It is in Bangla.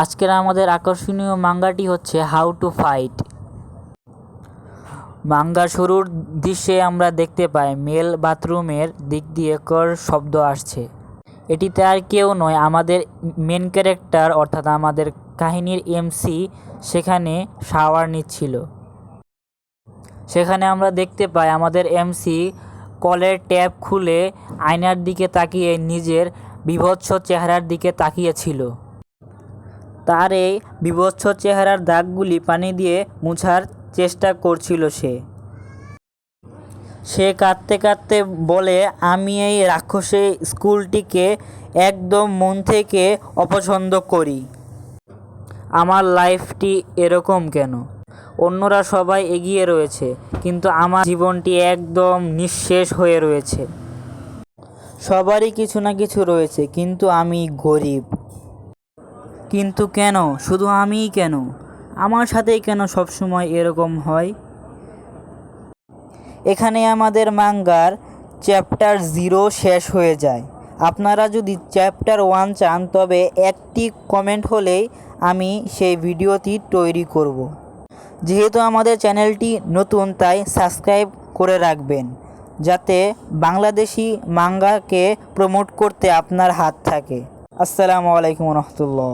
আজকের আমাদের আকর্ষণীয় মাঙ্গাটি হচ্ছে হাউ টু ফাইট মাঙ্গা শুরুর দৃশ্যে আমরা দেখতে পাই, মেল বাথরুমের দিক দিয়ে কর শব্দ আসছে। এটিতে আর কেউ নয়, আমাদের মেন ক্যারেক্টার অর্থাৎ আমাদের কাহিনীর এমসি সেখানে শাওয়ার নিচ্ছিল। সেখানে আমরা দেখতে পাই, আমাদের এমসি কলের ট্যাপ খুলে আয়নার দিকে তাকিয়ে নিজের বিভৎস চেহারার দিকে তাকিয়েছিল। তার এই বিভৎস চেহারার দাগগুলি পানি দিয়ে মুছার চেষ্টা করছিল সে। সে কাঁদতে কাঁদতে বলে, আমি এই রাক্ষসী স্কুলটিকে একদম মন থেকে অপছন্দ করি। আমার লাইফটি এরকম কেন? অন্যরা সবাই এগিয়ে রয়েছে, কিন্তু আমার জীবনটি একদম নিঃশেষ হয়ে রয়েছে। সবারই কিছু না কিছু রয়েছে, কিন্তু আমি গরিব। কিন্তু কেন? শুধু আমিই কেন? আমার সাথেই কেন সবসময় এরকম হয়? এখানে আমাদের মাঙ্গার চ্যাপ্টার জিরো শেষ হয়ে যায়। আপনারা যদি চ্যাপ্টার ওয়ান চান, তবে একটি কমেন্ট হলেই আমি সেই ভিডিওটি তৈরি করব। যেহেতু আমাদের চ্যানেলটি নতুন, তাই সাবস্ক্রাইব করে রাখবেন, যাতে বাংলাদেশি মাঙ্গাকে প্রমোট করতে আপনার হাত থাকে। আসসালামু আলাইকুম রহমতুল্লাহ।